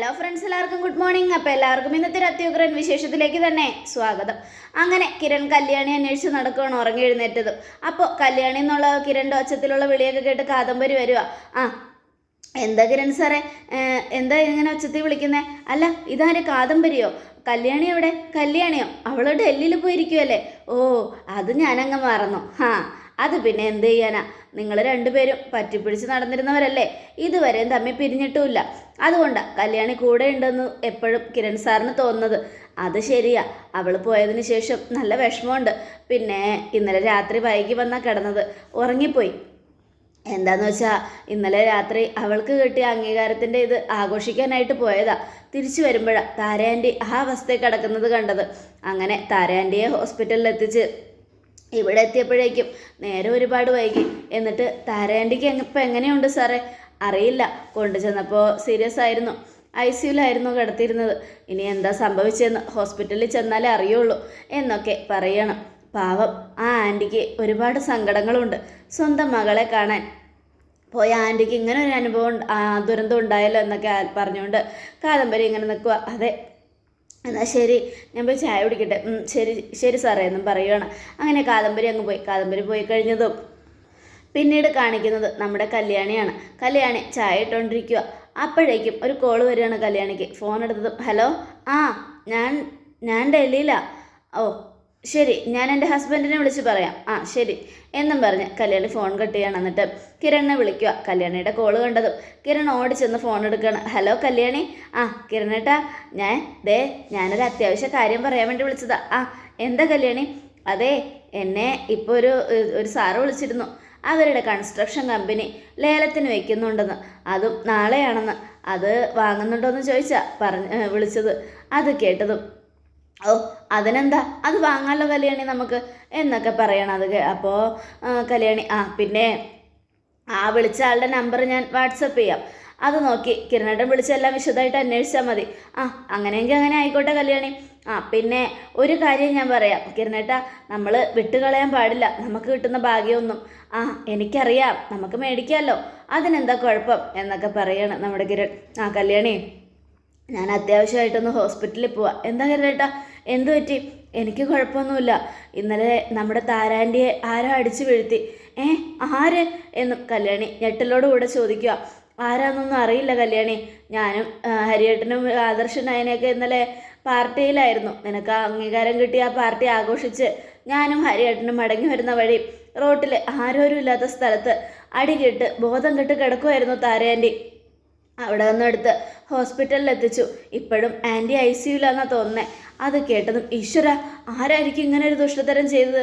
Hello friends എല്ലാവർക്കും good morning അപ്പോൾ എല്ലാവർക്കും ഇന്നത്തെ അത്യുഗ്രൻ വിശേഷത്തിലേക്ക് തന്നെ സ്വാഗതം. അങ്ങനെ കിരൺ കല്യാണി അന്വേഷിച്ച് നടക്കുകയാണ് ഉറങ്ങി എഴുന്നേറ്റതും. അപ്പോൾ കല്യാണി എന്നുള്ള കിരണിന്റെ ഒച്ചത്തിലുള്ള വിളിയൊക്കെ കേട്ട് കാദംബരി വരിക ആ എന്താ കിരൺ സാറേ? എന്താ ഇങ്ങനെ ഒച്ചത്തിൽ വിളിക്കുന്നേ? അല്ല ഇതാരെ കാദംബരിയോ? കല്യാണി എവിടെ? കല്യാണിയോ? അവൾ ഡൽഹിയിൽ പോയിരിക്കുമല്ലേ ഓ അത് ഞാനങ്ങ് മറന്നു. ഹാ അത് പിന്നെ എന്ത് ചെയ്യാനാ? നിങ്ങൾ രണ്ടുപേരും പറ്റിപ്പിടിച്ച് നടന്നിരുന്നവരല്ലേ? ഇതുവരെയും തമ്മിൽ പിരിഞ്ഞിട്ടുമില്ല. അതുകൊണ്ടാണ് കല്യാണി കൂടെ ഉണ്ടെന്ന് എപ്പോഴും കിരൺ സാറിന് തോന്നുന്നത്. അത് ശരിയാ. അവൾ പോയതിന് ശേഷം നല്ല വിഷമമുണ്ട്. പിന്നെ ഇന്നലെ രാത്രി വൈകി വന്നാൽ കിടന്നത്. ഉറങ്ങിപ്പോയി. എന്താന്ന് വെച്ചാൽ ഇന്നലെ രാത്രി അവൾക്ക് കിട്ടിയ അംഗീകാരത്തിന്റെ ഇത് ആഘോഷിക്കാനായിട്ട് പോയതാ. തിരിച്ചു വരുമ്പോഴാണ് താരാന്റി ആ അവസ്ഥയിൽ കിടക്കുന്നത് കണ്ടത്. അങ്ങനെ താരാന്റിയെ ഹോസ്പിറ്റലിൽ എത്തിച്ച് ഇവിടെ എത്തിയപ്പോഴേക്കും നേരെ ഒരുപാട് വൈകി. എന്നിട്ട് താരാന്റിക്ക് ഇപ്പം എങ്ങനെയുണ്ട് സാറേ? അറിയില്ല. കൊണ്ടു ചെന്നപ്പോൾ സീരിയസ് ആയിരുന്നു. ഐ സിയുലായിരുന്നു കിടത്തിയിരുന്നത്. ഇനി എന്താ സംഭവിച്ചതെന്ന് ഹോസ്പിറ്റലിൽ ചെന്നാലേ അറിയുള്ളൂ എന്നൊക്കെ പറയണം. പാവം ആ ആന്റിക്ക് ഒരുപാട് സങ്കടങ്ങളുണ്ട്. സ്വന്തം മകളെ കാണാൻ. പോയ ആന്റിക്ക് ഇങ്ങനെ ഒരു അനുഭവം ദുരന്തം ഉണ്ടായല്ലോ എന്നൊക്കെ പറഞ്ഞുകൊണ്ട് കാദംബരി ഇങ്ങനെ നിൽക്കുക അതെ എന്നാൽ ശരി ഞാൻ പോയി ചായ കുടിക്കട്ടെ. ശരി ശരി സാറേ എന്നും പറയുകയാണ് അങ്ങനെ കാദംബരി അങ്ങ് പോയി. കാദംബരി പോയി കഴിഞ്ഞതും പിന്നീട് കാണിക്കുന്നത് നമ്മുടെ കല്യാണിയാണ്. കല്യാണി ചായ ഇട്ടുകൊണ്ടിരിക്കുക അപ്പോഴേക്കും ഒരു കോൾ വരികയാണ് കല്യാണിക്ക്. ഫോൺ എടുത്തതും ഹലോ ആ ഞാൻ ഞാൻ ഡൽഹിയിലാണ് ഓ ശരി ഞാൻ എന്റെ ഹസ്ബൻഡിനെ വിളിച്ച് പറയാം. ആ ശരി. എന്നും പറഞ്ഞ് കല്യാണി ഫോൺ കട്ട് ചെയ്യണം എന്നിട്ട് കിരണിനെ വിളിക്കുക. കല്യാണിയുടെ കോൾ കണ്ടതും കിരൺ ഓടി ചെന്ന് ഫോൺ എടുക്കണം. ഹലോ കല്യാണി. ആ കിരണേട്ടാ ഞാൻ ദേ ഞാനൊരു അത്യാവശ്യ കാര്യം പറയാൻ വേണ്ടി വിളിച്ചതാ. ആ എന്താ കല്യാണി? അതെ എന്നെ ഇപ്പോൾ ഒരു ഒരു സാറ് വിളിച്ചിരുന്നു. അവരുടെ കൺസ്ട്രക്ഷൻ കമ്പനി ലേലത്തിന് വെക്കുന്നുണ്ടെന്ന്. അതും നാളെയാണെന്ന്. അത് വാങ്ങുന്നുണ്ടോയെന്ന് ചോദിച്ചാ പറഞ്ഞ് ഏ, വിളിച്ചത്. അത് കേട്ടതും ഓ അതിനെന്താ? അത് വാങ്ങാനുള്ള കല്യാണി നമുക്ക് എന്നൊക്കെ പറയണം. അത് അപ്പോൾ കല്യാണി ആ പിന്നെ ആ വിളിച്ച ആളുടെ നമ്പർ ഞാൻ വാട്സപ്പ് ചെയ്യാം. അത് നോക്കി. കിരണേട്ടൻ വിളിച്ചെല്ലാം വിശദമായിട്ട് അന്വേഷിച്ചാൽ മതി. ആ അങ്ങനെയെങ്കിൽ അങ്ങനെ ആയിക്കോട്ടെ കല്യാണി. ആ പിന്നെ ഒരു കാര്യം ഞാൻ പറയാം. കിരണേട്ട നമ്മൾ വിട്ടുകളയാൻ പാടില്ല. നമുക്ക് കിട്ടുന്ന ഭാഗ്യമൊന്നും. ആ എനിക്കറിയാം. നമുക്ക് മേടിക്കാമല്ലോ അതിനെന്താ കുഴപ്പം എന്നൊക്കെ പറയാണ് നമ്മുടെ കിരൺ. ആ കല്യാണി ഞാൻ അത്യാവശ്യമായിട്ടൊന്ന് ഹോസ്പിറ്റലിൽ പോവാം. എന്താ കരുതേട്ടാ എന്തു പറ്റി? എനിക്ക് കുഴപ്പമൊന്നുമില്ല. ഇന്നലെ നമ്മുടെ താരാന്റിയെ ആരോ അടിച്ചു വീഴ്ത്തി? ഏ ആര്? എന്ന് കല്യാണി ഞെട്ടലോടുകൂടെ ചോദിക്കുക. ആരാന്നൊന്നും അറിയില്ല കല്യാണി. ഞാനും ഹരിയേട്ടനും ആദർശ നയനയൊക്കെ ഇന്നലെ പാർട്ടിയിലായിരുന്നു. നിനക്ക് അംഗീകാരം കിട്ടിയ ആ പാർട്ടി ആഘോഷിച്ച്. ഞാനും ഹരിയേട്ടനും മടങ്ങി വരുന്ന വഴി റോട്ടിൽ ആരോരും ഇല്ലാത്ത സ്ഥലത്ത് അടികെട്ട് ബോധം കെട്ട് കിടക്കുമായിരുന്നു താരയാന്റി അവിടെ നിന്ന് എടുത്ത് ഹോസ്പിറ്റലിൽ എത്തിച്ചു. ഇപ്പോഴും ആന്റി ഐ സിയുലാന്നാ തോന്നുന്നത് അത് കേട്ടതും ഈശ്വര ആരായിരിക്കും ഇങ്ങനെ ഒരു ദുഷ്ടതരം ചെയ്തത്?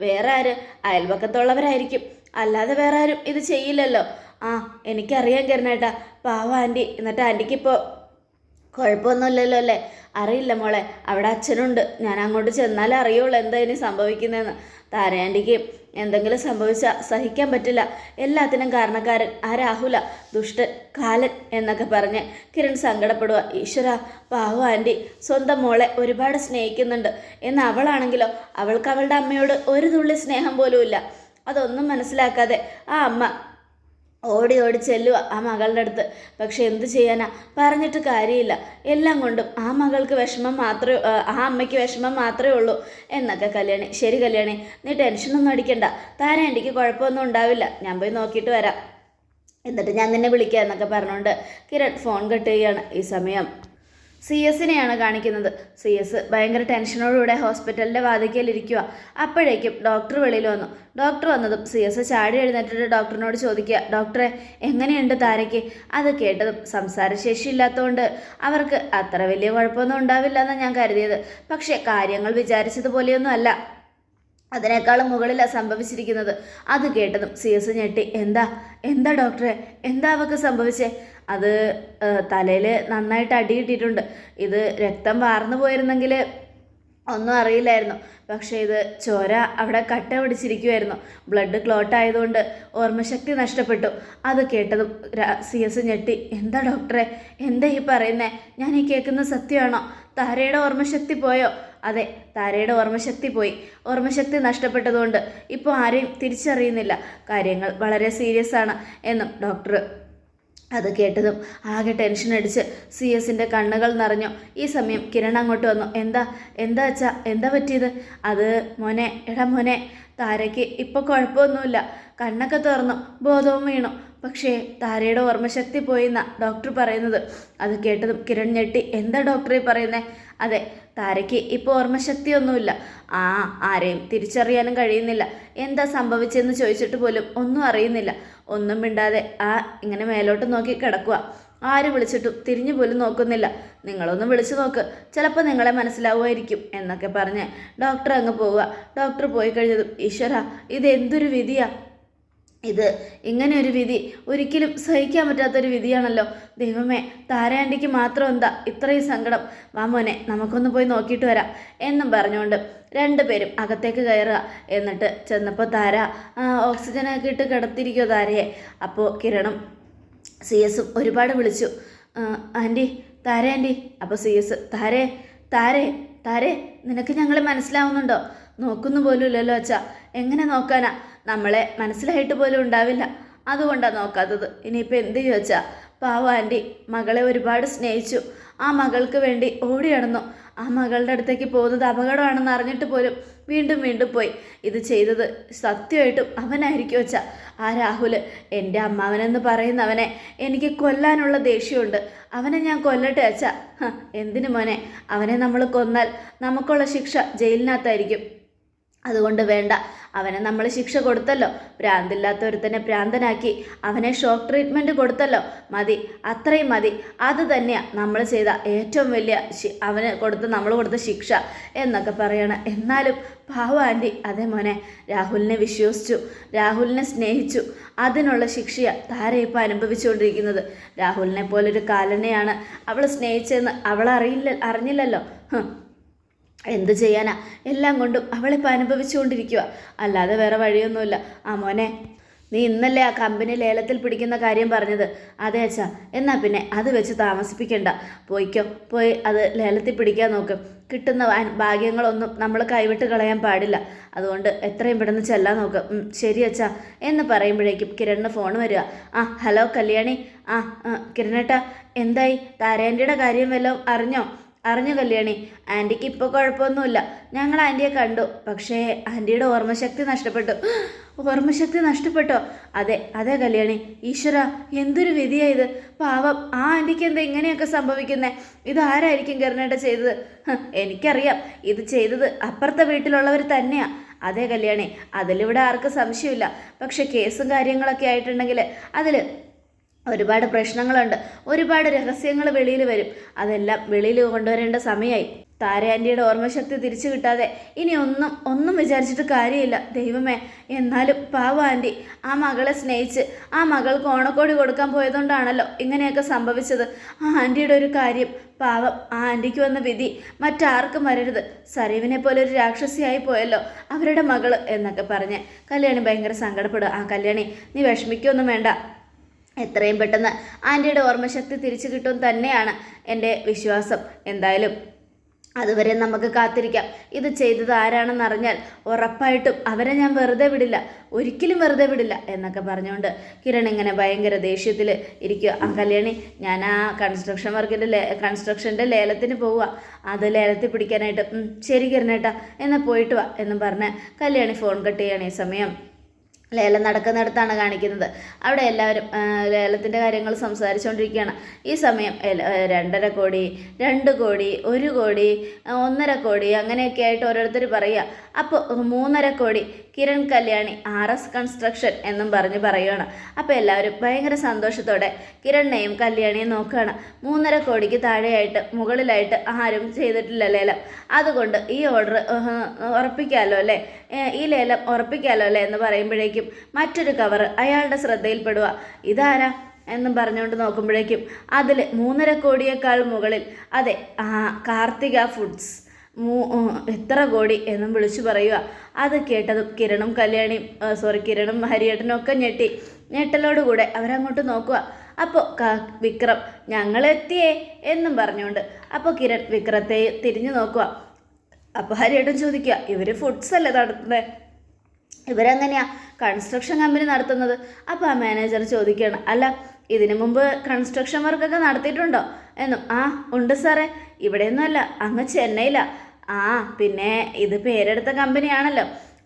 വേറെ ആര്? അയൽപക്കത്തുള്ളവരായിരിക്കും. അല്ലാതെ വേറെ ആരും ഇത് ചെയ്യില്ലല്ലോ. ആ എനിക്കറിയാൻ കരുണേട്ടാ. പാവ ആന്റി എന്നിട്ട് ആന്റിക്കിപ്പോൾ കുഴപ്പമൊന്നുമില്ലല്ലോ അല്ലേ? അറിയില്ല മോളെ. അവിടെ അച്ഛനുണ്ട്. ഞാൻ അങ്ങോട്ട് ചെന്നാലേ അറിയുള്ളൂ എന്താ ഇനി സംഭവിക്കുന്നതെന്ന് താരയാന്റിക്ക് എന്തെങ്കിലും സംഭവിച്ചാൽ സഹിക്കാൻ പറ്റില്ല. എല്ലാത്തിനും കാരണക്കാരൻ ആ രാഹുല ദുഷ്ടൻ കാലൻ എന്നൊക്കെ പറഞ്ഞ് കിരൺ സങ്കടപ്പെടുക ഈശ്വര പാവ ആന്റി സ്വന്തം മോളെ ഒരുപാട് സ്നേഹിക്കുന്നുണ്ട്. എന്ന് അവളാണെങ്കിലോ അവൾക്ക് അവളുടെ അമ്മയോട് ഒരു തുള്ളി സ്നേഹം പോലും ഇല്ല അതൊന്നും മനസ്സിലാക്കാതെ ആ അമ്മ ഓടി ഓടി ചെല്ലുക ആ മകളുടെ അടുത്ത്. പക്ഷെ എന്ത് ചെയ്യാനാ? പറഞ്ഞിട്ട് കാര്യമില്ല. എല്ലാം കൊണ്ടും ആ മകൾക്ക് വിഷമം മാത്രമേ ആ അമ്മയ്ക്ക് വിഷമം മാത്രമേ ഉള്ളൂ. എന്നൊക്കെ കല്യാണി. ശരി കല്യാണി നീ ടെൻഷനൊന്നും അടിക്കണ്ട. താരം എനിക്ക് കുഴപ്പമൊന്നും ഉണ്ടാവില്ല. ഞാൻ പോയി നോക്കിയിട്ട് വരാം. എന്നിട്ട് ഞാൻ നിന്നെ വിളിക്കാം എന്നൊക്കെ പറഞ്ഞുകൊണ്ട് കിരൺ ഫോൺ കട്ട് ചെയ്യുകയാണ്. ഈ സമയം സി എസിനെയാണ് കാണിക്കുന്നത്. സി എസ് ഭയങ്കര ടെൻഷനോടുകൂടെ ഹോസ്പിറ്റലിന്റെ വാതിക്കലിരിക്കുക അപ്പോഴേക്കും ഡോക്ടർ വെളിയിൽ വന്നു. ഡോക്ടർ വന്നതും സി എസ് ചാടി എഴുന്നേറ്റിട്ട് ഡോക്ടറിനോട് ചോദിക്കുക ഡോക്ടറെ എങ്ങനെയുണ്ട് താരയ്ക്ക്? അത് കേട്ടതും സംസാരശേഷി ഇല്ലാത്തതുകൊണ്ട് അവർക്ക് അത്ര വലിയ കുഴപ്പമൊന്നും ഉണ്ടാവില്ല എന്നാണ് ഞാൻ കരുതിയത്. പക്ഷേ കാര്യങ്ങൾ വിചാരിച്ചതുപോലെയൊന്നും അല്ല. അതിനേക്കാളും മുകളിലാണ് സംഭവിച്ചിരിക്കുന്നത്. അത് കേട്ടതും സി എസ് ഞെട്ടി. എന്താ? എന്താ ഡോക്ടറെ? എന്താ അവൾക്ക് സംഭവിച്ചേ? അത് തലയിൽ നന്നായിട്ട് അടിയിട്ടിട്ടുണ്ട് ഇത് രക്തം വാർന്നു പോയിരുന്നെങ്കിൽ ഒന്നും അറിയില്ലായിരുന്നു. പക്ഷേ ഇത് ചോര അവിടെ കട്ട പിടിച്ചിരിക്കുമായിരുന്നു ബ്ലഡ് ക്ലോട്ട് ആയതുകൊണ്ട് ഓർമ്മശക്തി നഷ്ടപ്പെട്ടു. അത് കേട്ടതും സി എസ് ഞെട്ടി. എന്താ ഡോക്ടറെ? എന്താ ഈ പറയുന്നേ? ഞാൻ ഈ കേൾക്കുന്നത് സത്യമാണോ? താരയുടെ ഓർമ്മശക്തി പോയോ? അതെ താരയുടെ ഓർമ്മശക്തി പോയി. ഓർമ്മശക്തി നഷ്ടപ്പെട്ടതുകൊണ്ട് ഇപ്പോൾ ആരെയും തിരിച്ചറിയുന്നില്ല. കാര്യങ്ങൾ വളരെ സീരിയസ് ആണ് എന്നും ഡോക്ടർ അത് കേട്ടതും ആകെ ടെൻഷൻ അടിച്ച് സി എസിന്റെ കണ്ണുകൾ നിറഞ്ഞു. ഈ സമയം കിരൺ അങ്ങോട്ട് വന്നു. എന്താ എന്താ അച്ഛാ? എന്താ പറ്റിയത്? അത് മോനെ എടാ മോനെ താരയ്ക്ക് ഇപ്പോൾ കുഴപ്പമൊന്നുമില്ല. കണ്ണൊക്കെ തുറന്നു. ബോധവും വീണു. പക്ഷേ താരയുടെ ഓർമ്മശക്തി പോയിന്ന ഡോക്ടർ പറയുന്നത്. അത് കേട്ടതും കിരൺ ഞെട്ടി. എന്താ ഡോക്ടറെ പറയുന്നേ? അതെ താരയ്ക്ക് ഇപ്പോൾ ഓർമ്മശക്തിയൊന്നുമില്ല. ആ ആരെയും തിരിച്ചറിയാനും കഴിയുന്നില്ല. എന്താ സംഭവിച്ചെന്ന് ചോദിച്ചിട്ട് പോലും ഒന്നും അറിയുന്നില്ല. ഒന്നും മിണ്ടാതെ ആ ഇങ്ങനെ മേലോട്ട് നോക്കി കിടക്കുക ആര് വിളിച്ചിട്ടും തിരിഞ്ഞു പോലും നോക്കുന്നില്ല. നിങ്ങളൊന്ന് വിളിച്ചു നോക്ക്. ചിലപ്പോൾ നിങ്ങളെ മനസ്സിലാവുമായിരിക്കും എന്നൊക്കെ പറഞ്ഞ് ഡോക്ടർ അങ്ങ് പോവുക. ഡോക്ടർ പോയി കഴിഞ്ഞതും ഈശ്വര ഇതെന്തൊരു വിധിയാ? ഇത് ഇങ്ങനെ ഒരു വിധി ഒരിക്കലും സഹിക്കാൻ പറ്റാത്തൊരു വിധിയാണല്ലോ. ദൈവമേ താരാന്റിക്ക് മാത്രം എന്താ ഇത്രയും സങ്കടം? വാ മോനെ നമുക്കൊന്ന് പോയി നോക്കിയിട്ട് വരാം എന്നും പറഞ്ഞുകൊണ്ട് രണ്ടുപേരും അകത്തേക്ക് കയറുക. എന്നിട്ട് ചെന്നപ്പോൾ താര ഓക്സിജനൊക്കെ ഇട്ട് കിടത്തിരിക്കുമോ താരയെ. അപ്പോൾ കിരണം സി എസും ഒരുപാട് വിളിച്ചു. ആന്റി താര ആന്റി അപ്പോൾ സി എസ് താരേ താരേ താരേ നിനക്ക് ഞങ്ങൾ മനസ്സിലാവുന്നുണ്ടോ? നോക്കുന്നു പോലും ഇല്ലല്ലോ അച്ഛാ. എങ്ങനെ നോക്കാനാ? നമ്മളെ മനസ്സിലായിട്ട് പോലും ഉണ്ടാവില്ല. അതുകൊണ്ടാണ് നോക്കാത്തത്. ഇനിയിപ്പോൾ എന്ത് ചോദിച്ചാൽ പാവ ആന്റി മകളെ ഒരുപാട് സ്നേഹിച്ചു. ആ മകൾക്ക് വേണ്ടി ഓടി നടന്നു. ആ മകളുടെ അടുത്തേക്ക് പോകുന്നത് അപകടമാണെന്ന് അറിഞ്ഞിട്ട് പോലും വീണ്ടും വീണ്ടും പോയി. ഇത് ചെയ്തത് സത്യമായിട്ടും അവനായിരിക്കും വെച്ചാ ആ രാഹുൽ എന്റെ അമ്മാവനെന്ന് പറയുന്നവനെ എനിക്ക് കൊല്ലാനുള്ള ദേഷ്യമുണ്ട്. അവനെ ഞാൻ കൊല്ലട്ടെ അച്ഛാ. എന്തിനു മോനെ? അവനെ നമ്മൾ കൊന്നാൽ നമുക്കുള്ള ശിക്ഷ ജയിലിനകത്തായിരിക്കും. അതുകൊണ്ട് വേണ്ട. അവനെ നമ്മൾ ശിക്ഷ കൊടുത്തല്ലോ. ഭ്രാന്തില്ലാത്ത ഒരുത്തനെ ഭ്രാന്തനാക്കി അവനെ ഷോക്ക് ട്രീറ്റ്മെന്റ് കൊടുത്തല്ലോ. മതി അത്രയും മതി. അത് തന്നെയാണ് നമ്മൾ ചെയ്ത ഏറ്റവും വലിയ അവന് കൊടുത്ത നമ്മൾ കൊടുത്ത ശിക്ഷ എന്നൊക്കെ പറയണം. എന്നാലും പാവ ആന്റി അതേ മോനെ രാഹുലിനെ വിശ്വസിച്ചു. രാഹുലിനെ സ്നേഹിച്ചു. അതിനുള്ള ശിക്ഷയാണ് താര ഇപ്പോൾ അനുഭവിച്ചുകൊണ്ടിരിക്കുന്നത്. രാഹുലിനെ പോലൊരു കാലനെയാണ് അവൾ സ്നേഹിച്ചതെന്ന് അവൾ അറിയില്ല അറിഞ്ഞില്ലല്ലോ. എന്ത് ചെയ്യാനാ? എല്ലാം കൊണ്ടും അവളിപ്പോൾ അനുഭവിച്ചുകൊണ്ടിരിക്കുക അല്ലാതെ വേറെ വഴിയൊന്നുമില്ല. ആ മോനെ നീ ഇന്നല്ലേ ആ കമ്പനി ലേലത്തിൽ പിടിക്കുന്ന കാര്യം പറഞ്ഞത്? അതെ അച്ഛാ. എന്നാൽ പിന്നെ അത് വെച്ച് താമസിപ്പിക്കണ്ട. പോയിക്കോ. പോയി അത് ലേലത്തിൽ പിടിക്കാൻ നോക്ക്. കിട്ടുന്ന ഭാഗ്യങ്ങളൊന്നും നമ്മൾ കൈവിട്ട് കളയാൻ പാടില്ല. അതുകൊണ്ട് എത്രയും പെട്ടെന്ന് ചെല്ലാൻ നോക്ക്. ശരി അച്ഛാ. എന്ന് പറയുമ്പോഴേക്കും കിരണിന് ഫോൺ വരിക ആ ഹലോ കല്യാണി. ആ, കിരണേട്ടാ എന്തായി? താരേന്റെ കാര്യം വല്ലതും അറിഞ്ഞോ? അറിഞ്ഞു കല്യാണി. ആന്റിക്ക് ഇപ്പോൾ കുഴപ്പമൊന്നുമില്ല. ഞങ്ങൾ ആന്റിയെ കണ്ടു. പക്ഷേ ആന്റിയുടെ ഓർമ്മശക്തി നഷ്ടപ്പെട്ടു. ഓർമ്മശക്തി നഷ്ടപ്പെട്ടോ? അതെ അതെ കല്യാണി. ഈശ്വര എന്തൊരു വിധിയാണ് ഇത്. പാവം ആ ആന്റിക്ക് എന്താ ഇങ്ങനെയൊക്കെ സംഭവിക്കുന്നത് ഇത് ആരായിരിക്കും കരുണേട്ട ചെയ്തത്? എനിക്കറിയാം. ഇത് ചെയ്തത് അപ്പുറത്തെ വീട്ടിലുള്ളവർ തന്നെയാണ് അതെ കല്യാണി അതിലിവിടെ ആർക്കും സംശയമില്ല. പക്ഷെ കേസും കാര്യങ്ങളൊക്കെ ആയിട്ടുണ്ടെങ്കിൽ അതിൽ ഒരുപാട് പ്രശ്നങ്ങളുണ്ട്. ഒരുപാട് രഹസ്യങ്ങൾ വെളിയിൽ വരും. അതെല്ലാം വെളിയിൽ കൊണ്ടുവരേണ്ട സമയമായി. താരാന്റിയുടെ ഓർമ്മശക്തി തിരിച്ചു കിട്ടാതെ ഇനി ഒന്നും ഒന്നും വിചാരിച്ചിട്ട് കാര്യമില്ല. ദൈവമേ എന്നാലും പാവ ആന്റി ആ മകളെ സ്നേഹിച്ച് ആ മകൾക്ക് ഓണക്കോടി കൊടുക്കാൻ പോയതുകൊണ്ടാണല്ലോ ഇങ്ങനെയൊക്കെ സംഭവിച്ചത്. ആ ആന്റിയുടെ ഒരു കാര്യം പാവം ആ ആന്റിക്ക് വന്ന വിധി മറ്റാർക്കും വരരുത്. സരീവിനെ പോലെ ഒരു രാക്ഷസിയായി പോയല്ലോ അവരുടെ മകൾ എന്നൊക്കെ പറഞ്ഞ് കല്യാണി ഭയങ്കര സങ്കടപ്പെടുക ആ കല്യാണി നീ വിഷമിക്കൊന്നും വേണ്ട. എത്രയും പെട്ടെന്ന് ആന്റിയുടെ ഓർമ്മശക്തി തിരിച്ചു കിട്ടും തന്നെയാണ് എന്റെ വിശ്വാസം. എന്തായാലും അതുവരെ നമുക്ക് കാത്തിരിക്കാം. ഇത് ചെയ്തത് ആരാണെന്ന് അറിഞ്ഞാൽ ഉറപ്പായിട്ടും അവരെ ഞാൻ വെറുതെ വിടില്ല ഒരിക്കലും വെറുതെ വിടില്ല എന്നൊക്കെ പറഞ്ഞുകൊണ്ട് കിരൺ ഇങ്ങനെ ഭയങ്കര ദേഷ്യത്തിൽ ഇരിക്കുക. ആ കല്യാണി ഞാൻ ആ കൺസ്ട്രക്ഷൻ വർക്കിന്റെ ലേ കൺസ്ട്രക്ഷന്റെ ലേലത്തിന് പോവുക. അത് ലേലത്തിൽ പിടിക്കാനായിട്ട് "ഉം, ശരി കിരണേട്ടാ എന്നാൽ പോയിട്ട് വാ എന്നും പറഞ്ഞ് കല്യാണി ഫോൺ കട്ട് ചെയ്യണ ഈ സമയം. ലേലം നടക്കുന്നിടത്താണ് കാണിക്കുന്നത്. അവിടെ എല്ലാവരും ലേലത്തിന്റെ കാര്യങ്ങൾ സംസാരിച്ചുകൊണ്ടിരിക്കുകയാണ് ഈ സമയം രണ്ടര കോടി രണ്ട് കോടി ഒരു കോടി ഒന്നര കോടി അങ്ങനെയൊക്കെ ആയിട്ട് ഓരോരുത്തർ പറയുക. അപ്പോൾ മൂന്നര കോടി Kiran Kalyani R S construction എന്നും പറഞ്ഞ് പറയുകയാണ് അപ്പോൾ എല്ലാവരും ഭയങ്കര സന്തോഷത്തോടെ കിരണിനെയും കല്യാണിയും നോക്കുകയാണ് മൂന്നര കോടിക്ക് താഴെയായിട്ട് മുകളിലായിട്ട് ആരും ചെയ്തിട്ടില്ല ലേലം. അതുകൊണ്ട് ഈ ഓർഡർ ഉറപ്പിക്കാമല്ലോ അല്ലേ? ഈ ലേലം ഉറപ്പിക്കാമല്ലോ അല്ലേ എന്ന് പറയുമ്പോഴേക്കും മറ്റൊരു കവർ അയാളുടെ ശ്രദ്ധയിൽപ്പെടുക. ഇതാരാ എന്നും പറഞ്ഞുകൊണ്ട് നോക്കുമ്പോഴേക്കും അതിൽ മൂന്നര കോടിയേക്കാൾ മുകളിൽ അതെ കാർത്തിക ഫുഡ്സ് മൂ എത്ര കോടി എന്നും വിളിച്ചു പറയുക. അത് കേട്ടതും കിരണും കല്യാണിയും സോറി കിരണും ഹരിയേട്ടനും ഒക്കെ ഞെട്ടി. ഞെട്ടലോടുകൂടെ അവരങ്ങോട്ട് നോക്കുക. അപ്പോൾ വിക്രം ഞങ്ങളെത്തിയേ എന്നും പറഞ്ഞുകൊണ്ട് അപ്പോൾ കിരൺ വിക്രത്തെ തിരിഞ്ഞു നോക്കുക. അപ്പോൾ ഹരിയേട്ടൻ ചോദിക്കുക ഇവർ ഫുഡ്സ് അല്ലേ നടത്തുന്നത് ഇവരെങ്ങനെയാ കൺസ്ട്രക്ഷൻ കമ്പനി നടത്തുന്നത്? അപ്പോൾ ആ മാനേജർ ചോദിക്കുകയാണ് അല്ല ഇതിനു മുമ്പ് കൺസ്ട്രക്ഷൻ വർക്കൊക്കെ നടത്തിയിട്ടുണ്ടോ? എന്നും ആ ഉണ്ട് സാറേ. ഇവിടെയൊന്നുമല്ല അങ്ങ് ചെന്നൈയിലാ. ആ പിന്നെ ഇത് പേരെടുത്ത കമ്പനിയാണല്ലോ.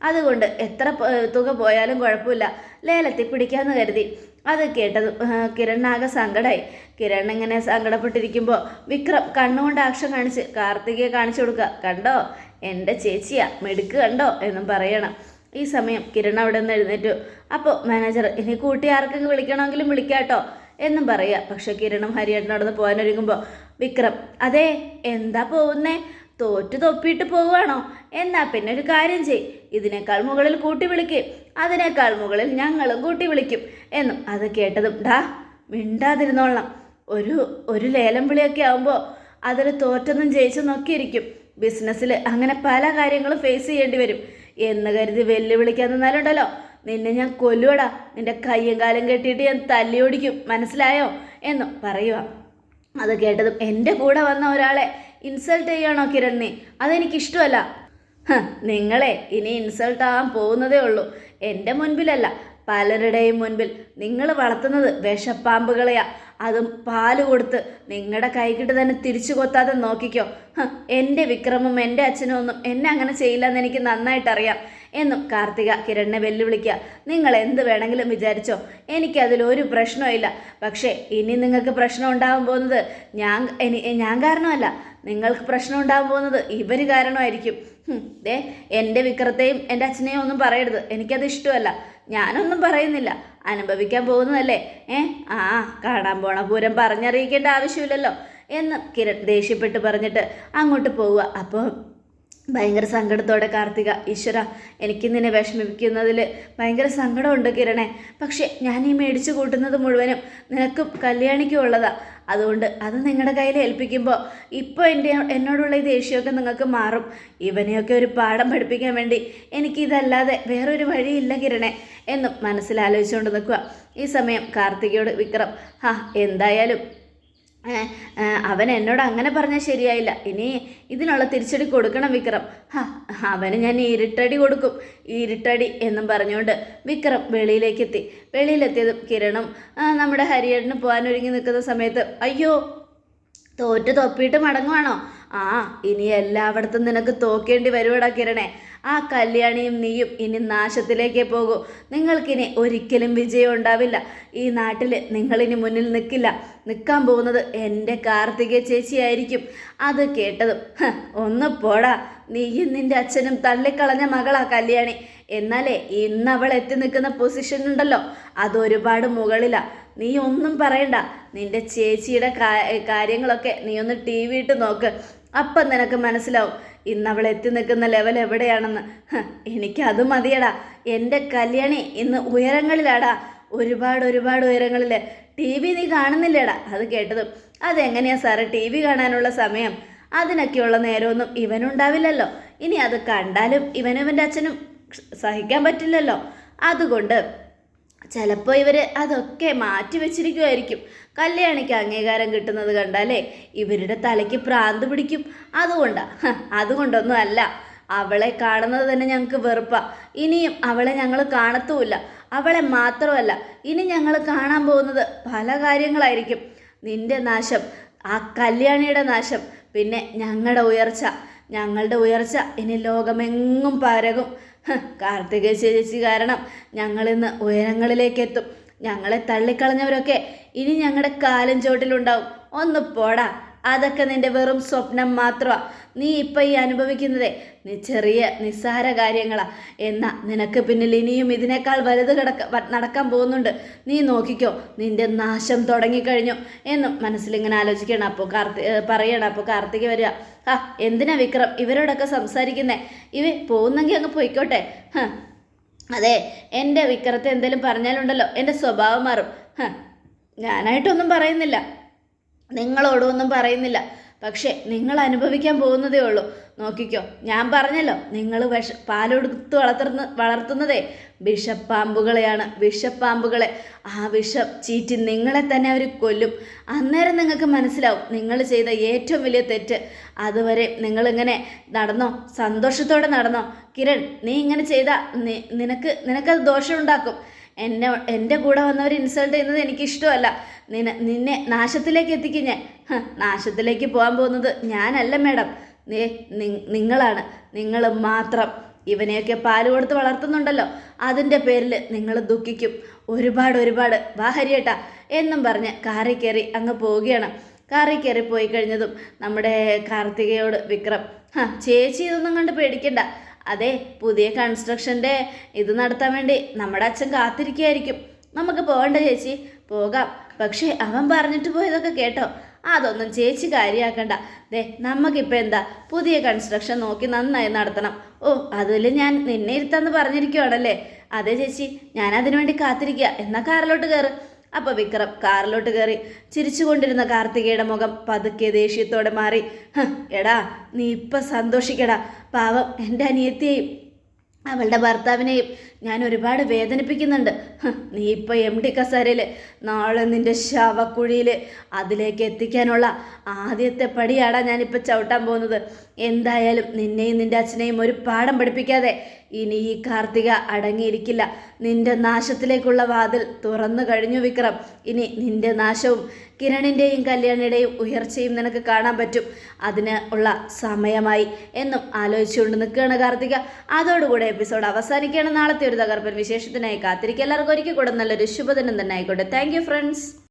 അതുകൊണ്ട് എത്ര തുക പോയാലും കുഴപ്പമില്ല. ലേലത്തിൽ പിടിക്കാമെന്ന് കരുതി. അത് കേട്ടത് കിരണാകെ സങ്കടമായി കിരൺ ഇങ്ങനെ സങ്കടപ്പെട്ടിരിക്കുമ്പോൾ വിക്രം കണ്ണുകൊണ്ട് ആക്ഷൻ കാണിച്ച് കാർത്തികയെ കാണിച്ചു കൊടുക്കുക. കണ്ടോ? എന്റെ ചേച്ചിയാ മെടുക്ക് കണ്ടോ? എന്നും പറയണം. ഈ സമയം കിരൺ അവിടെ നിന്ന് എഴുന്നേറ്റു. അപ്പോൾ മാനേജർ ഇനി കൂട്ടി ആർക്കെങ്കിലും വിളിക്കണമെങ്കിലും വിളിക്കാട്ടോ എന്നും പറയുക. പക്ഷേ കിരണും ഹരിയേട്ടനോടൊന്ന് പോകാനൊരുങ്ങുമ്പോൾ വിക്രം അതെ എന്താ പോകുന്നേ? തോറ്റു തൊപ്പിയിട്ട് പോവുകയാണോ? എന്നാൽ പിന്നെ ഒരു കാര്യം ചെയ്. ഇതിനേക്കാൾ മുകളിൽ കൂട്ടി വിളിക്കേ. അതിനേക്കാൾ മുകളിൽ ഞങ്ങളും കൂട്ടി വിളിക്കും. എന്നും അത് കേട്ടതും ഡാ മിണ്ടാതിരുന്നോളണം. ഒരു ഒരു ലേലം വിളിയൊക്കെ ആകുമ്പോൾ അതിൽ തോറ്റൊന്നും ജയിച്ചു നോക്കിയിരിക്കും. ബിസിനസ്സിൽ അങ്ങനെ പല കാര്യങ്ങളും ഫേസ് ചെയ്യേണ്ടി വരും. എന്ന് കരുതി വെല്ലുവിളിക്കാൻ നിന്നാലുണ്ടല്ലോ. നിന്നെ ഞാൻ കൊല്ലുവടാ. നിന്റെ കയ്യും കാലും കെട്ടിയിട്ട് ഞാൻ തല്ലിയോടിക്കും. മനസ്സിലായോ? എന്നും പറയുക. അത് കേട്ടതും എന്റെ കൂടെ വന്ന ഒരാളെ ഇൻസൾട്ട് ചെയ്യണോ കിരൺ നീ അതെനിക്കിഷ്ടമല്ല നിങ്ങളെ ഇനി ഇൻസൾട്ട് ആവാൻ പോകുന്നതേ ഉള്ളൂ. എന്റെ മുൻപിലല്ല പലരുടെയും മുൻപിൽ നിങ്ങൾ വളർത്തുന്നത് വിഷപ്പാമ്പുകളെയാ. അതും പാൽ കൊടുത്ത് നിങ്ങളുടെ കൈകിട്ട് തന്നെ തിരിച്ചു കൊത്താതെ നോക്കിക്കോ. എന്റെ വിക്രമും എന്റെ അച്ഛനും ഒന്നും എന്നെ അങ്ങനെ ചെയ്യില്ലെന്ന് എനിക്ക് നന്നായിട്ടറിയാം. എന്നും കാർത്തിക കിരണിനെ വെല്ലുവിളിക്കുക. നിങ്ങൾ എന്ത് വേണമെങ്കിലും വിചാരിച്ചോ. എനിക്കതിലൊരു പ്രശ്നമില്ല പക്ഷേ ഇനി നിങ്ങൾക്ക് പ്രശ്നം ഉണ്ടാകാൻ പോകുന്നത് ഞാൻ ഞാൻ കാരണമല്ല. നിങ്ങൾക്ക് പ്രശ്നം ഉണ്ടാകാൻ പോകുന്നത് ഇവർ കാരണമായിരിക്കും. ദേ എന്റെ വിക്രത്തെയും എന്റെ അച്ഛനെയും ഒന്നും പറയരുത്. എനിക്കത് ഇഷ്ടമല്ല. ഞാനൊന്നും പറയുന്നില്ല. അനുഭവിക്കാൻ പോകുന്നതല്ലേ? ഏ ആ കാണാൻ പോണ പൂരം പറഞ്ഞറിയിക്കേണ്ട ആവശ്യമില്ലല്ലോ എന്ന് കിരൺ ദേഷ്യപ്പെട്ട് പറഞ്ഞിട്ട് അങ്ങോട്ട് പോവുക. അപ്പോൾ ഭയങ്കര സങ്കടത്തോടെ കാർത്തിക ഈശ്വര എനിക്ക് നിന്നെ വിഷമിപ്പിക്കുന്നതിൽ ഭയങ്കര സങ്കടമുണ്ട് കിരണേ. പക്ഷേ ഞാൻ ഈ മേടിച്ചു കൂട്ടുന്നത് മുഴുവനും നിനക്കും കല്യാണിക്കും ഉള്ളതാ. അതുകൊണ്ട് അത് നിങ്ങളുടെ കയ്യിൽ ഏൽപ്പിക്കുമ്പോൾ ഇപ്പോൾ എന്റെ എന്നോടുള്ള ഈ ദേഷ്യമൊക്കെ നിങ്ങൾക്ക് മാറും. ഇവനെയൊക്കെ ഒരു പാഠം പഠിപ്പിക്കാൻ വേണ്ടി എനിക്കിതല്ലാതെ വേറൊരു വഴിയില്ല കിരണെ എന്നും മനസ്സിലാലോചിച്ചുകൊണ്ട് നിൽക്കുക. ഈ സമയം കാർത്തികയോട് വിക്രം ഹാ എന്തായാലും അവൻ എന്നോട് അങ്ങനെ പറഞ്ഞാൽ ശരിയായില്ല. ഇനി ഇതിനുള്ള തിരിച്ചടി കൊടുക്കണം വിക്രം. ഹാ അവന് ഞാൻ ഇരുട്ടടി കൊടുക്കും. ഇരുട്ടടി എന്നും പറഞ്ഞുകൊണ്ട് വിക്രം വെളിയിലേക്ക് എത്തി വെളിയിലെത്തിയതും കിരണും നമ്മുടെ ഹരിയേട്ടന് പോകാനൊരുങ്ങി നിൽക്കുന്ന സമയത്ത് അയ്യോ തോറ്റ് തൊപ്പിയിട്ട് മടങ്ങുവാണോ? ആ ഇനി എല്ലായിടത്തും നിനക്ക് തോക്കേണ്ടി വരുവടാ കിരണേ. ആ കല്യാണിയും നീയും ഇനി നാശത്തിലേക്കേ പോകൂ. നിങ്ങൾക്കിനി ഒരിക്കലും വിജയം ഉണ്ടാവില്ല. ഈ നാട്ടിൽ നിങ്ങളിനി മുന്നിൽ നിൽക്കില്ല. നിൽക്കാൻ പോകുന്നത് എന്റെ കാർത്തിക ചേച്ചിയായിരിക്കും. അത് കേട്ടതും "ഹ്, ഒന്ന് പോടാ. നീയും നിന്റെ അച്ഛനും തള്ളിക്കളഞ്ഞ മകളാ കല്യാണി. എന്നാലേ ഇന്ന് അവൾ എത്തി നിൽക്കുന്ന പൊസിഷൻ ഉണ്ടല്ലോ. അതൊരുപാട് മുകളിലാ. നീ ഒന്നും പറയണ്ട. നിന്റെ ചേച്ചിയുടെ കാര്യങ്ങളൊക്കെ നീ ഒന്ന് ടി വി ഇട്ട് നോക്ക്. അപ്പം നിനക്ക് മനസ്സിലാവും. ഇന്ന് അവൾ എത്തി നിൽക്കുന്ന ലെവൽ എവിടെയാണെന്ന്. എനിക്കത് മതിയടാ. എന്റെ കല്യാണി ഇന്ന് ഉയരങ്ങളിലാടാ. ഒരുപാട് ഒരുപാട് ഉയരങ്ങളിൽ ടി വി നീ കാണുന്നില്ലേടാ അത് കേട്ടതും. അതെങ്ങനെയാ സാറേ ടി വി കാണാനുള്ള സമയം? അതിനൊക്കെയുള്ള നേരമൊന്നും ഇവനുണ്ടാവില്ലല്ലോ. ഇനി അത് കണ്ടാലും ഇവനും ഇവന്റെ അച്ഛനും സഹിക്കാൻ പറ്റില്ലല്ലോ. അതുകൊണ്ട് ചിലപ്പോൾ ഇവർ അതൊക്കെ മാറ്റി വെച്ചിരിക്കുമായിരിക്കും കല്യാണിക്ക് അംഗീകാരം കിട്ടുന്നത് കണ്ടാലേ ഇവരുടെ തലയ്ക്ക് പ്രാന്ത് പിടിക്കും. അതുകൊണ്ടാണ് അതുകൊണ്ടൊന്നും അല്ല അവളെ കാണുന്നത് തന്നെ ഞങ്ങൾക്ക് വെറുപ്പാ. ഇനിയും അവളെ ഞങ്ങൾ കാണത്തുമില്ല അവളെ മാത്രമല്ല ഇനി ഞങ്ങൾ കാണാൻ പോകുന്നത് പല കാര്യങ്ങളായിരിക്കും. നിന്റെ നാശം ആ കല്യാണിയുടെ നാശം പിന്നെ ഞങ്ങളുടെ ഉയർച്ച. ഞങ്ങളുടെ ഉയർച്ച ഇനി ലോകമെങ്ങും പരകും. കാർത്തിക ചേച്ചി കാരണം ഞങ്ങളിന്ന് ഉയരങ്ങളിലേക്ക് എത്തും ഞങ്ങളെ തള്ളിക്കളഞ്ഞവരൊക്കെ ഇനി ഞങ്ങളുടെ കാലും ചോട്ടിലുണ്ടാവും ഒന്ന് പോടാ. അതൊക്കെ നിന്റെ വെറും സ്വപ്നം മാത്രമാണ് നീ ഇപ്പം ഈ അനുഭവിക്കുന്നതേ നീ ചെറിയ നിസ്സാര കാര്യങ്ങളാ. എന്നാ നിനക്ക് പിന്നിൽ ഇനിയും ഇതിനേക്കാൾ വലുത് കിടക്ക നടക്കാൻ പോകുന്നുണ്ട്. നീ നോക്കിക്കോ നിന്റെ നാശം തുടങ്ങിക്കഴിഞ്ഞു. എന്നും മനസ്സിലിങ്ങനെ ആലോചിക്കണം അപ്പോൾ കാർത്തി പറയണം. അപ്പോൾ കാർത്തിക വരിക ആ എന്തിനാ വിക്രം ഇവരോടൊക്കെ സംസാരിക്കുന്നേ? ഇവ പോകുന്നെങ്കിൽ അങ്ങ് പോയിക്കോട്ടെ. അതെ എന്റെ വിക്രത്തെ എന്തെങ്കിലും പറഞ്ഞാലുണ്ടല്ലോ എന്റെ സ്വഭാവം മാറും. ഞാനായിട്ടൊന്നും പറയുന്നില്ല. നിങ്ങളോടും ഒന്നും പറയുന്നില്ല. പക്ഷേ നിങ്ങൾ അനുഭവിക്കാൻ പോകുന്നതേ ഉള്ളൂ. നോക്കിക്കോ ഞാൻ പറഞ്ഞല്ലോ നിങ്ങൾ വിഷ പാലെടുത്ത് വളർത്തുന്ന വളർത്തുന്നതേ വിഷപ്പാമ്പുകളെയാണ് വിഷപ്പാമ്പുകളെ. ആ വിഷം ചീറ്റി നിങ്ങളെ തന്നെ അവർ കൊല്ലും. അന്നേരം നിങ്ങൾക്ക് മനസ്സിലാവും നിങ്ങൾ ചെയ്ത ഏറ്റവും വലിയ തെറ്റ്. അതുവരെ നിങ്ങളിങ്ങനെ നടന്നോ സന്തോഷത്തോടെ നടന്നോ. കിരൺ നീ ഇങ്ങനെ ചെയ്താൽ നിനക്ക് നിനക്കത് ദോഷമുണ്ടാക്കും. എന്നെ എന്റെ കൂടെ വന്നവർ ഇൻസൾട്ട് ചെയ്യുന്നത് എനിക്കിഷ്ടമല്ല. നിന നിന്നെ നാശത്തിലേക്ക് എത്തിക്കും ഞാൻ. നാശത്തിലേക്ക് പോകാൻ പോകുന്നത് ഞാനല്ല മാഡം നിങ്ങളാണ്. നിങ്ങൾ മാത്രം ഇവനെയൊക്കെ പാൽ കൊടുത്ത് വളർത്തുന്നുണ്ടല്ലോ. അതിന്റെ പേരിൽ നിങ്ങൾ ദുഃഖിക്കും. ഒരുപാട് ഒരുപാട്. വാ ഹരിയേട്ടാ. എന്നും പറഞ്ഞ് കാറി കയറി അങ്ങ് പോവുകയാണ്. കാറി കയറി പോയി കഴിഞ്ഞതും നമ്മുടെ കാർത്തികയോട് വിക്രം ചേച്ചി ഇതൊന്നും കണ്ട് പേടിക്കണ്ട. അതെ പുതിയ കൺസ്ട്രക്ഷന്റെ ഇത് നടത്താൻ വേണ്ടി നമ്മുടെ അച്ഛൻ കാത്തിരിക്കുകയായിരിക്കും. നമുക്ക് പോകണ്ട ചേച്ചി പോകാം. പക്ഷേ അവൻ പറഞ്ഞിട്ട് പോയതൊക്കെ കേട്ടോ. അതൊന്നും ചേച്ചി കാര്യമാക്കണ്ട ദേ നമുക്കിപ്പോൾ എന്താ? പുതിയ കൺസ്ട്രക്ഷൻ നോക്കി നന്നായി നടത്തണം. ഓ അതിൽ ഞാൻ നിന്നെ ഇരുത്താന്ന് പറഞ്ഞിരിക്കുവാണല്ലേ? അതെ ചേച്ചി ഞാൻ അതിനു വേണ്ടി കാത്തിരിക്കുക എന്നാൽ കാറിലോട്ട് കയറ്. അപ്പോൾ വിക്രം കാറിലോട്ട് കയറി. ചിരിച്ചുകൊണ്ടിരുന്ന കാർത്തികയുടെ മുഖം പതുക്കെ ദേഷ്യത്തോടെ മാറി. എടാ നീ ഇപ്പം സന്തോഷിക്കടാ. പാവം എന്റെ അനിയത്തിയെയും അവളുടെ ഭർത്താവിനെയും ഞാൻ ഒരുപാട് വേദനിപ്പിക്കുന്നുണ്ട്. നീ ഇപ്പോൾ എം ഡി കസേരയിൽ നാളെ നിന്റെ ശവക്കുഴിയിൽ അതിലേക്ക് എത്തിക്കാനുള്ള ആദ്യത്തെ പടിയാടാ ഞാനിപ്പോൾ ചവിട്ടാൻ പോകുന്നത്. എന്തായാലും നിന്നെയും നിന്റെ അച്ഛനെയും ഒരു പാഠം പഠിപ്പിക്കാതെ ഇനി ഈ കാർത്തിക അടങ്ങിയിരിക്കില്ല. നിന്റെ നാശത്തിലേക്കുള്ള വാതിൽ തുറന്നു കഴിഞ്ഞു വിക്രം. ഇനി നിന്റെ നാശവും കിരണിന്റെയും കല്യാണിയുടെയും ഉയർച്ചയും നിനക്ക് കാണാൻ പറ്റും. അതിന് ഉള്ള സമയമായി എന്നും ആലോചിച്ചുകൊണ്ട് നിൽക്കുകയാണ് കാർത്തിക. അതോടുകൂടെ എപ്പിസോഡ് അവസാനിക്കുകയാണ്. നാളത്തെ ഒരു തകർപ്പൻ വിശേഷത്തിനായി കാത്തിരിക്കുക. എല്ലാവർക്കും ഒരിക്കൽ കൂടെ നല്ലൊരു ശുഭദിനം തന്നെ ആയിക്കോട്ടെ. Thank friends